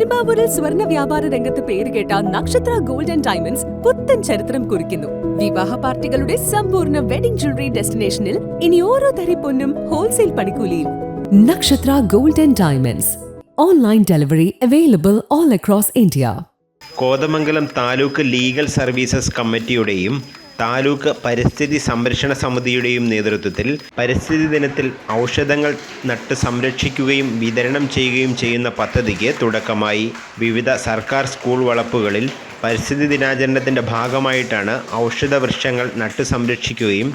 പെരുമ്പാവൂരിൽ സ്വർണ വ്യാപാര രംഗത്ത് പേരുകേട്ട നക്ഷത്ര ഗോൾഡ് ആൻഡ് ഡയമണ്ട്സ് പുത്തൻ ചരിത്രം കുറിക്കുന്നു. വിവാഹ പാർട്ടികളുടെ സമ്പൂർണ വെഡിംഗ് ജ്വല്ലറി ഡെസ്റ്റിനേഷനിൽ ഇനി ഓരോ തരി പൊന്നും ഹോൾസെയിൽ പണിക്കൂലിയിൽ. Nakshatra gold and diamonds. Online delivery available all across India. Kothamangalam taluk legal services കമ്മിറ്റിയുടെയും taluk പരിസ്ഥിതി സംരക്ഷണ സമിതിയുടെയും നേതൃത്വത്തിൽ പരിസ്ഥിതി ദിനത്തിൽ ഔഷധങ്ങൾ നട്ട് സംരക്ഷിക്കുകയും വിതരണം ചെയ്യുകയും ചെയ്യുന്ന പദ്ധതിക്ക് തുടക്കമായി വിവിധ സർക്കാർ സ്കൂൾ വളപ്പുകളിൽ പരിസ്ഥിതി ദിനാചരണത്തിന്റെ ഭാഗമായിട്ടാണ് ഔഷധ വൃക്ഷങ്ങൾ നട്ട് സംരക്ഷിക്കുകയും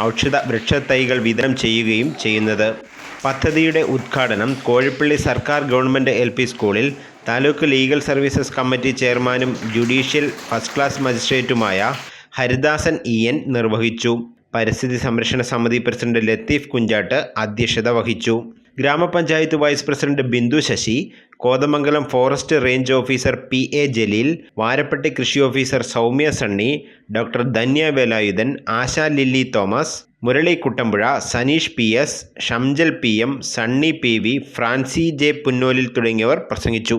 ഔഷധ വൃക്ഷത്തൈകൾ വിതരണം ചെയ്യുകയും ചെയ്യുന്നത്. പദ്ധതിയുടെ ഉദ്ഘാടനം കോഴിപ്പള്ളി സർക്കാർ ഗവൺമെന്റ് എൽ പി സ്കൂളിൽ താലൂക്ക് ലീഗൽ സർവീസസ് കമ്മിറ്റി ചെയർമാനും ജുഡീഷ്യൽ ഫസ്റ്റ് ക്ലാസ് മജിസ്ട്രേറ്റുമായ ഹരിദാസൻ ഇ എൻ നിർവഹിച്ചു. പരിസ്ഥിതി സംരക്ഷണ സമിതി പ്രസിഡന്റ് ലത്തീഫ് കുഞ്ചാട്ട് അധ്യക്ഷത വഹിച്ചു. ഗ്രാമപഞ്ചായത്ത് vice president Bindu Sasi Kothamangalam forest range officer P A Jaleel Varappetty കൃഷി officer Soumya Sunny doctor Dhanya Velayudhan Asha Lilly Thomas Murali Kuttampuzha Saneesh P S Shamjal P M Sunny P V Francy J Punnolil തുടങ്ങിയവർ പ്രസംഗിച്ചു.